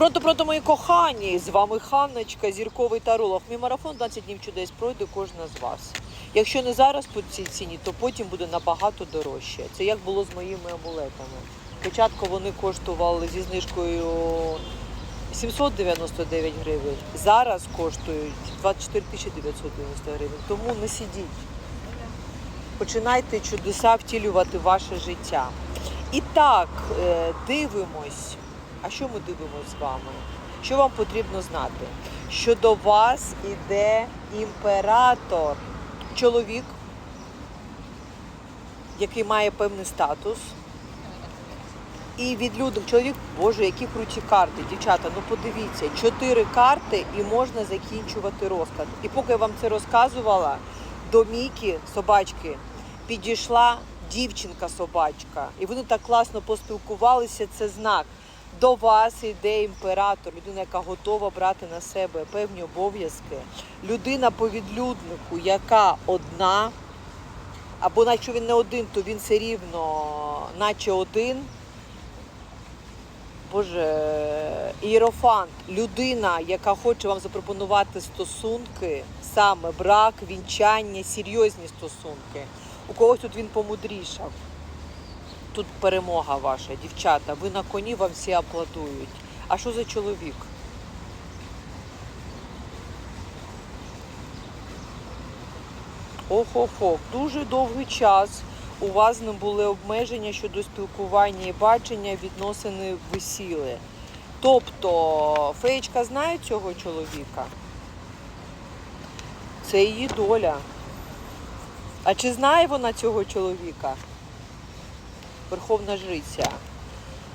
Пронто, пронто, мої кохані! З вами Ханночка, зірковий таролог. Мій марафон 20 днів чудес пройде кожна з вас. Якщо не зараз по цій ціні, то потім буде набагато дорожче. Це як було з моїми амулетами. Спочатку вони коштували зі знижкою 799 гривень. Зараз коштують 24 990 гривень. Тому не сидіть. Починайте чудеса втілювати ваше життя. І так, е, дивимось. А що ми дивимось з вами? Що вам потрібно знати? Що до вас іде імператор, чоловік, який має певний статус. І від відлюдник, чоловік, боже, які круті карти, дівчата, ну подивіться, чотири карти і можна закінчувати розклад. І поки я вам це розказувала, до Мікі, собачки, підійшла дівчинка-собачка. І вони так класно поспілкувалися, це знак. До вас йде імператор, людина, яка готова брати на себе певні обов'язки. Людина по відлюднику, яка одна, або наче він не один, то він все рівно, наче один. Боже, ієрофант, людина, яка хоче вам запропонувати стосунки, саме брак, вінчання, серйозні стосунки. У когось тут він помудрішав. Тут перемога ваша, дівчата. Ви на коні вам всі аплодують. А що за чоловік? Ох-ох-ох, дуже довгий час у вас ним були обмеження щодо спілкування і бачення, відносини висіли. Тобто, феєчка знає цього чоловіка? Це її доля. А чи знає вона цього чоловіка? Верховна жриця.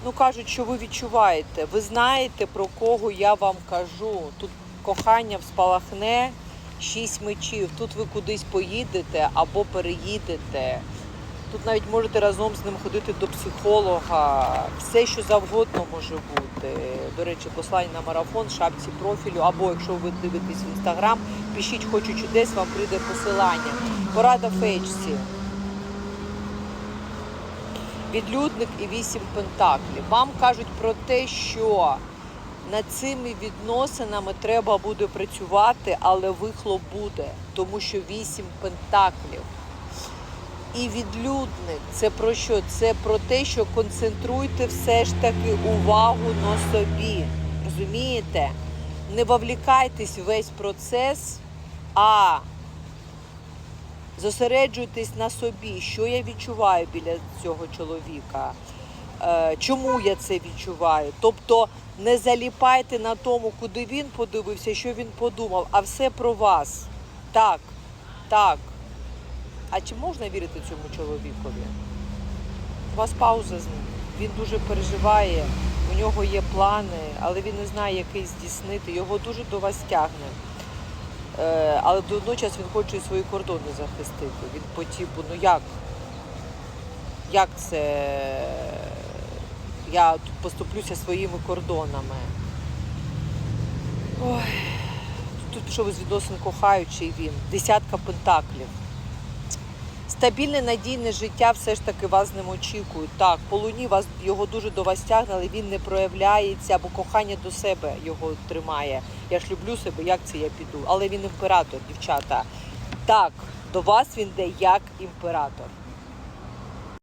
Ну, кажуть, що ви відчуваєте. Ви знаєте, про кого я вам кажу. Тут кохання спалахне шість мечів. Тут ви кудись поїдете або переїдете. Тут навіть можете разом з ним ходити до психолога. Все, що завгодно може бути. До речі, послання на марафон, шапці профілю, або якщо ви дивитесь в інстаграм, пишіть хочу чудес, вам прийде посилання. Порада фейчці. Відлюдник і вісім пентаклів. Вам кажуть про те, що над цими відносинами треба буде працювати, але вихлоп буде, тому що вісім пентаклів. І відлюдник це про що? Це про те, що концентруйте все ж таки увагу на собі. Розумієте? Не вовлікайтесь в весь процес, а зосереджуйтесь на собі, що я відчуваю біля цього чоловіка, е, чому я це відчуваю. Тобто не заліпайте на тому, куди він подивився, що він подумав, а все про вас. Так, так. А чи можна вірити цьому чоловікові? У вас пауза з ним. Він дуже переживає, у нього є плани, але він не знає, який здійснити. Його дуже до вас тягне. Е, але водночас він хоче і свої кордони захистити. Він по типу, ну як? Як це я тут поступлюся своїми кордонами? Ой, тут пішов із відносин кохаючий він. Десятка пентаклів. Стабільне надійне життя все ж таки вас ним очікують. Так, по луні вас його дуже до вас тягне, але він не проявляється, бо кохання до себе його тримає. Я ж люблю себе, як це я піду. Але він імператор, дівчата. Так, до вас він йде як імператор.